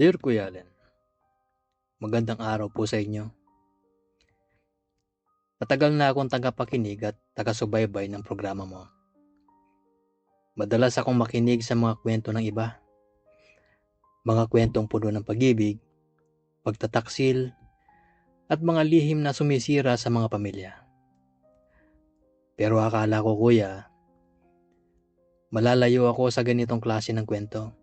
Dear Kuya Allen, magandang araw po sa inyo. Matagal na akong tagapakinig at taga-subaybay ng programa mo. Madalas akong makinig sa mga kwento ng iba. Mga kwentong puno ng pag-ibig, pagtataksil, at mga lihim na sumisira sa mga pamilya. Pero akala ko kuya, malalayo ako sa ganitong klase ng kwento.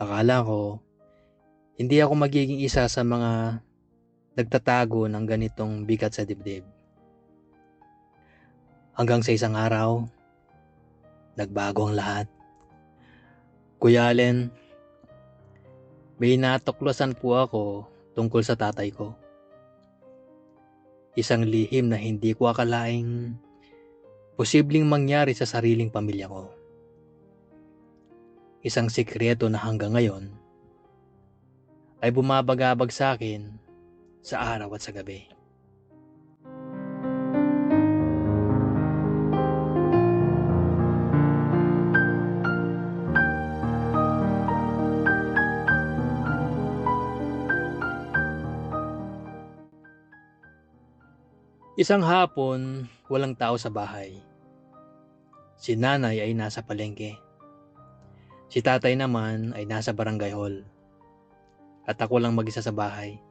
Akala ko, hindi ako magiging isa sa mga nagtatago ng ganitong bigat sa dibdib. Hanggang sa isang araw, nagbago ang lahat. Kuya Allen, may natuklasan po ako tungkol sa tatay ko. Isang lihim na hindi ko akalaing posibleng mangyari sa sariling pamilya ko. Isang sikreto na hanggang ngayon ay bumabagabag sa akin sa araw at sa gabi. Isang hapon, walang tao sa bahay. Si nanay ay nasa palengke. Si tatay naman ay nasa barangay hall. At ako lang mag-isa sa bahay.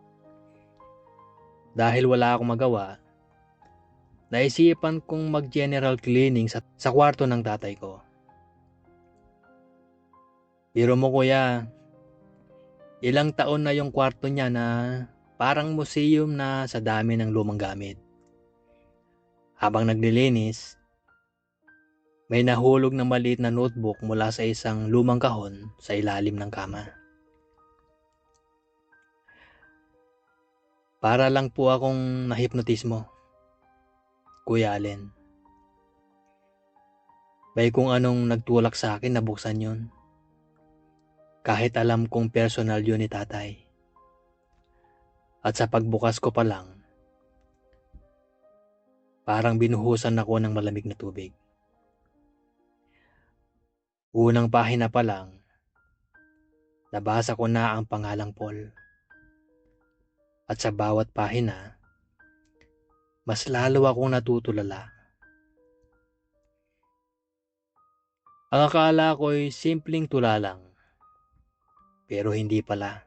Dahil wala akong magawa, naisipan kong mag-general cleaning sa, sa kwarto ng tatay ko. Biro mo kuya, ilang taon na yung kwarto niya na parang museum na sa dami ng lumang gamit. Habang naglilinis, may nahulog na maliit na notebook mula sa isang lumang kahon sa ilalim ng kama. Para lang po akong nahipnotismo. Kuya Allen. May kung anong nagtulak sa akin na buksan yun. Kahit alam kong personal yun ni tatay. At sa pagbukas ko pa lang, Parang binuhusan ako ng malamig na tubig. Unang pahina pa lang, nabasa ko na ang pangalang Paul. At sa bawat pahina, mas lalo akong natutulala. Ang akala ko'y simpleng tula lang, pero hindi pala.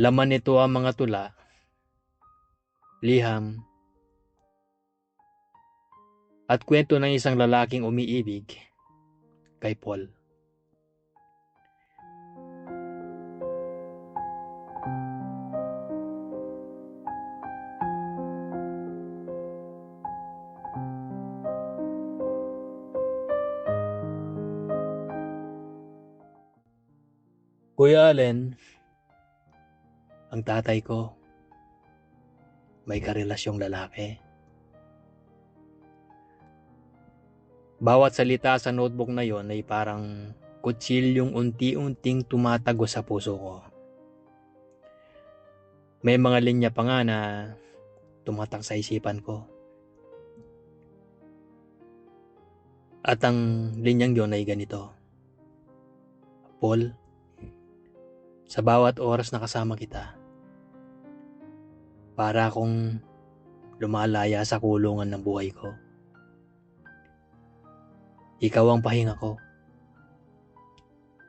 Laman nito ang mga tula, liham, at kwento ng isang lalaking umiibig kay Paul. Kuya Allen, ang tatay ko, may karelasyong lalaki. Bawat salita sa notebook na yon ay parang kutsilyong unti-unting tumatago sa puso ko. May mga linya pa nga na tumatak sa isipan ko. At ang linyang yon ay ganito. Paul, sa bawat oras na kasama kita, para akong lumalaya sa kulungan ng buhay ko. Ikaw ang pahinga ko.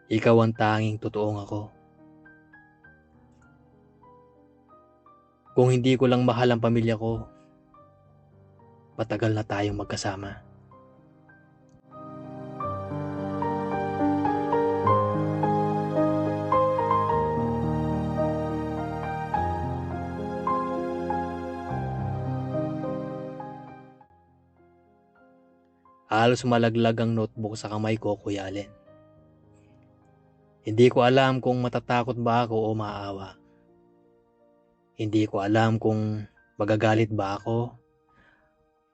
Ikaw ang tanging totoong ako. Kung hindi ko lang mahal ang pamilya ko, matagal na tayong magkasama. Halos malaglag ang notebook sa kamay ko, Kuya Allen. Hindi ko alam kung matatakot ba ako o maawa. Hindi ko alam kung magagalit ba ako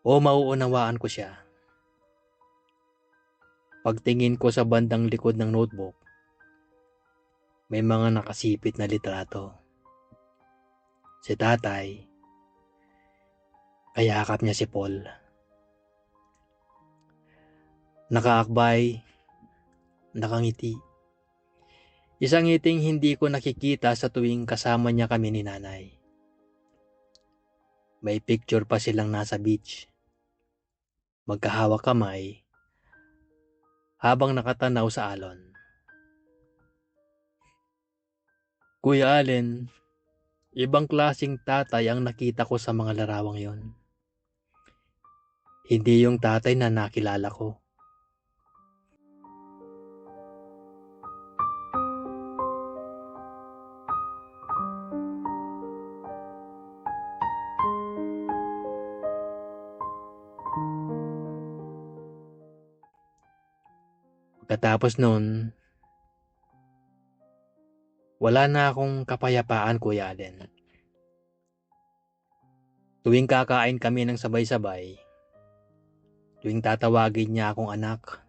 o mauunawaan ko siya. Pagtingin ko sa bandang likod ng notebook, may mga nakasipit na litrato. Si tatay, kayakap niya si Paul. Nakaakbay, nakangiti. Isang ngiting hindi ko nakikita sa tuwing kasama niya kami ni nanay. May picture pa silang nasa beach. Magkahawak kamay habang nakatanaw sa alon. Kuya Allen, ibang klasing tatay ang nakita ko sa mga larawang yon. Hindi yung tatay na nakilala ko. Pagkatapos nun, wala na akong kapayapaan, Kuya Allen. Tuwing kakain kami ng sabay-sabay, tuwing tatawagin niya akong anak,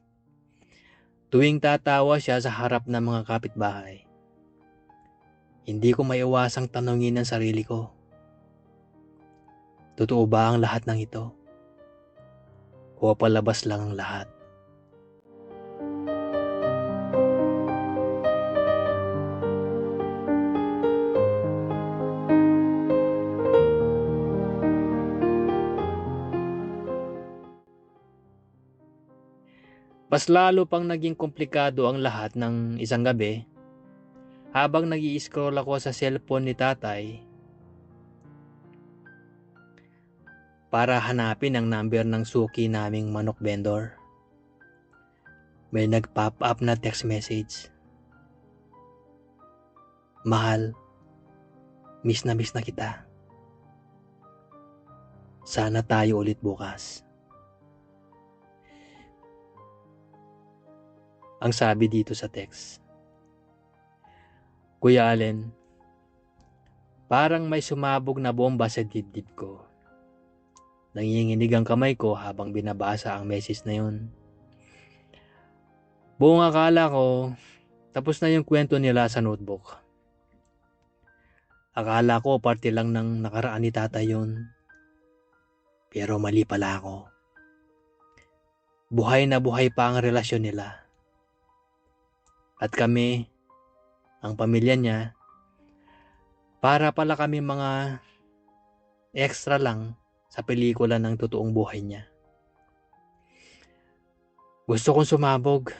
tuwing tatawa siya sa harap ng mga kapitbahay, hindi ko maiwasang tanungin ang sarili ko. Totoo ba ang lahat ng ito? O palabas lang ang lahat? Mas lalo pang naging komplikado ang lahat ng isang gabi. Habang nag scroll ako sa cellphone ni tatay para hanapin ang number ng suki naming manok vendor. May nag-pop up na text message. Mahal, miss na miss na kita. Sana tayo ulit bukas. Ang sabi dito sa text. Kuya Allen, parang may sumabog na bomba sa dibdib ko. Nanginginig ang kamay ko habang binabasa ang message na yun. Buong akala ko, tapos na yung kwento nila sa notebook. Akala ko parte lang ng nakaraan ni tata yun. Pero mali pala ako. Buhay na buhay pa ang relasyon nila. At kami, ang pamilya niya, para pala kami mga extra lang sa pelikula ng totoong buhay niya. Gusto kong sumabog,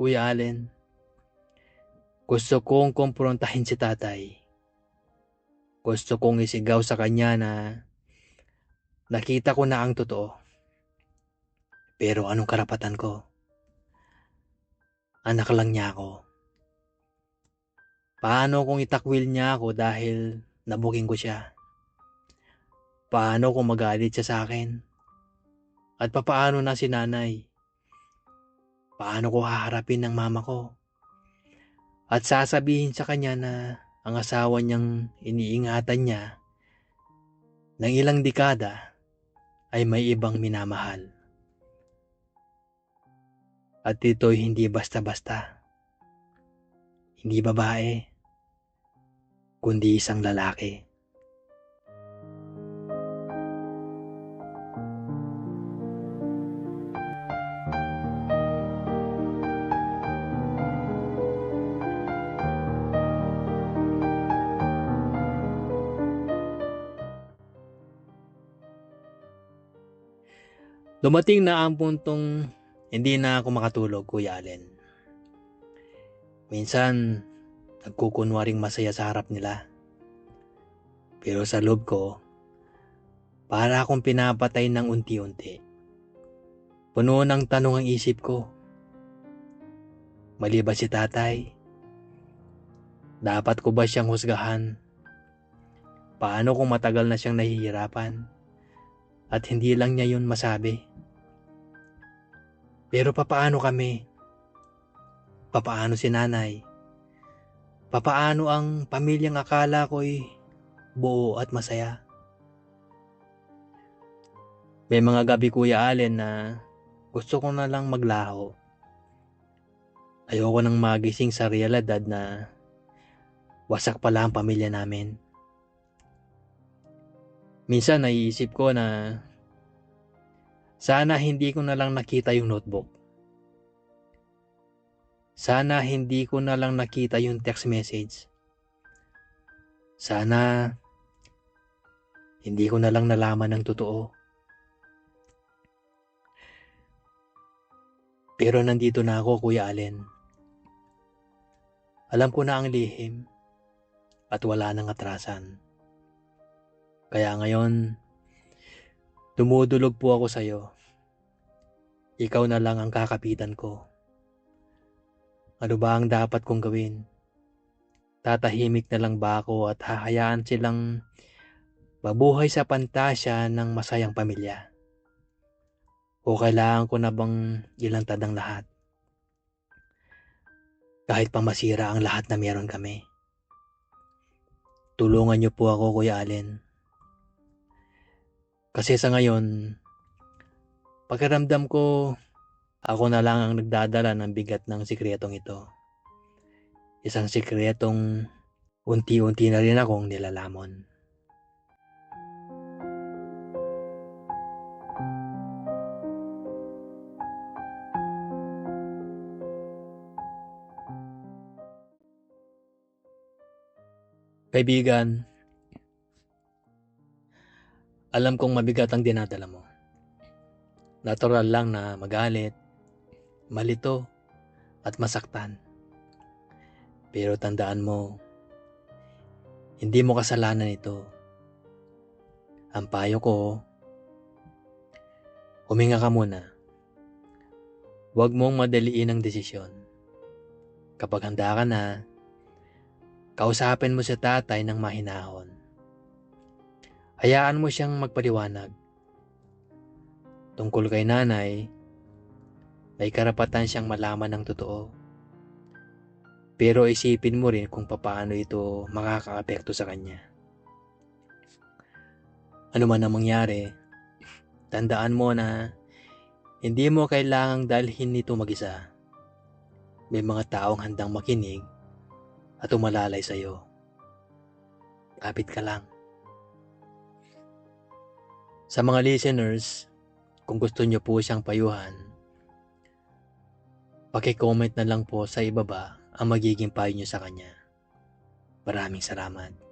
Kuya Allen. Gusto kong kumprontahin si tatay. Gusto kong isigaw sa kanya na nakita ko na ang totoo. Pero anong karapatan ko? Anak lang niya ako. Paano kung itakwil niya ako dahil nabuking ko siya? Paano kung magalit siya sa akin? At papaano na si nanay? Paano ko haharapin ng mama ko? At sasabihin sa kanya na ang asawa niyang iniingatan niya ng ilang dekada ay may ibang minamahal. At ito'y hindi basta-basta. Hindi babae, kundi isang lalaki. Dumating na ang puntong hindi na ako makatulog, Kuya Allen. Minsan, nagkukunwaring masaya sa harap nila. Pero sa loob ko, para akong pinapatay ng unti-unti. Puno ng tanong ang isip ko. Mali ba si tatay? Dapat ko ba siyang husgahan? Paano kung matagal na siyang nahihirapan? At hindi lang niya yun masabi? Pero papaano kami? Papaano si nanay? Papaano ang pamilyang akala ko'y buo at masaya? May mga gabi Kuya Allen na gusto ko na lang maglaho. Ayoko nang magising sa realidad na wasak pala ang pamilya namin. Minsan naiisip ko na sana hindi ko na lang nakita yung notebook. Sana hindi ko na lang nakita yung text message. Sana hindi ko na lang nalaman ng totoo. Pero nandito na ako, Kuya Allen. Alam ko na ang lihim at wala nang atrasan. Kaya ngayon, dumudulog po ako sa'yo. Ikaw na lang ang kakapitan ko. Ano ba ang dapat kong gawin? Tatahimik na lang ba ako at hahayaan silang mabuhay sa pantasya ng masayang pamilya? O kailangan ko na bang ilantad ang lahat? Kahit pa masira ang lahat na meron kami. Tulungan niyo po ako, Kuya Allen. Kasi sa ngayon, pakiramdam ko, ako na lang ang nagdadala ng bigat ng sikretong ito. Isang sikretong unti-unti na rin akong nilalamon. Kaibigan, alam kong mabigat ang dinadala mo. Natural lang na magalit, malito, at masaktan. Pero tandaan mo, hindi mo kasalanan ito. Ang payo ko, huminga ka muna. Huwag mong madaliin ang desisyon. Kapag handa ka na, kausapin mo si tatay ng mahinahon. Hayaan mo siyang magpaliwanag. Tungkol kay nanay, may karapatan siyang malaman ng totoo. Pero isipin mo rin kung paano ito makakaapekto sa kanya. Ano man ang mangyari, tandaan mo na hindi mo kailangang dalhin nito mag-isa. May mga taong handang makinig at umalalay sa iyo. Kapit ka lang. Sa mga listeners, kung gusto nyo po siyang payuhan, paki-comment na lang po sa ibaba ang magiging payo nyo sa kanya. Maraming salamat.